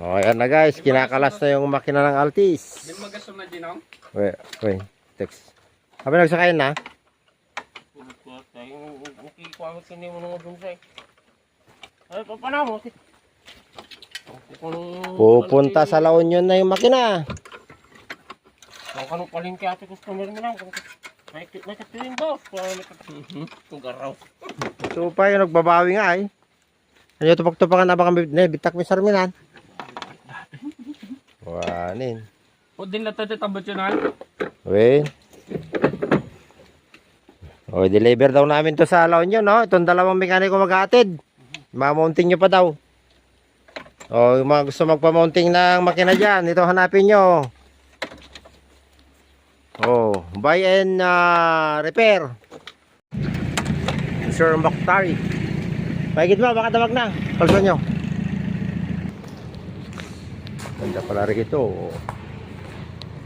O, ayan na guys. Kinakalas na yung makina ng Altis. Di magasol na din ako. Wait, wait. Text. Sabi nagsakayin na? Nakikikuha mo kini mo nung dun sa'yo. Ay, papana mo. Pupunta sa La Union na yung makina. Kung kanong palengke ate customer mo lang. Kung nakatuwing boss. Kung garaw. So pa yung nagbabawi nga eh. Ano tupak-tupakan na baka bitak may sarminan. Wanin. O din lang tayo tabot yun ha. Wait. O, deliver daw namin to sa La Union, no? Itong dalawang mekaniko mag-aatid. Mamounting nyo pa daw. O, yung mga gusto magpa-mounting ng makina dyan, ito hanapin nyo. Oh, buy and ah, repair. Sir Mokhtari. Pahigit mo, baka tawag na. Palso nyo. Ganda pala rin ito.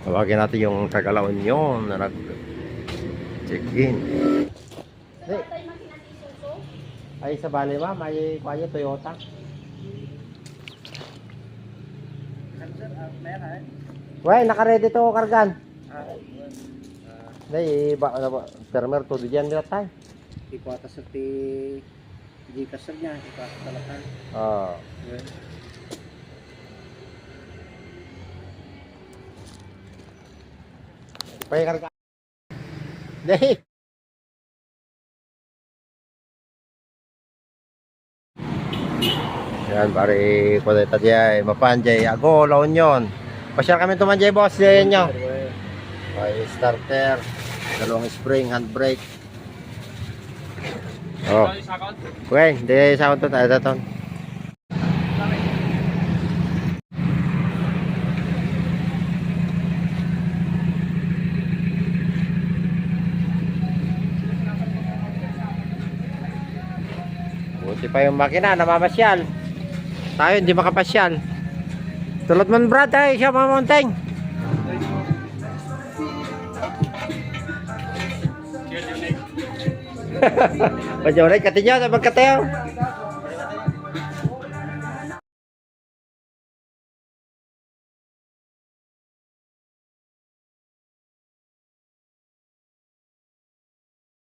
Tawagin natin yung tagalaon yun na nag-check-in. Hey. Ay, sa bali ma, may kaya Toyota. Wey, naka-ready to kargan. Dai, ba ano ba? Termer to diyan nila tay. Ipata sa ti... Gikas niya. Ipata talakan. Ah. Pay karga. Dai. Yan, pare, kulit tadi ay mapanjay. Ago, laon yon. Pasyal kami tumanjay, boss. Yan nyo. May starter, dalawang spring, handbrake. Oh. Okay, hindi sa to tayo to. Buti pa yung makina, namamasyal. Tayo hindi makapasyal. Tulad man brad tayo siya Unique. Bajaw na, katinyo, magkatayo.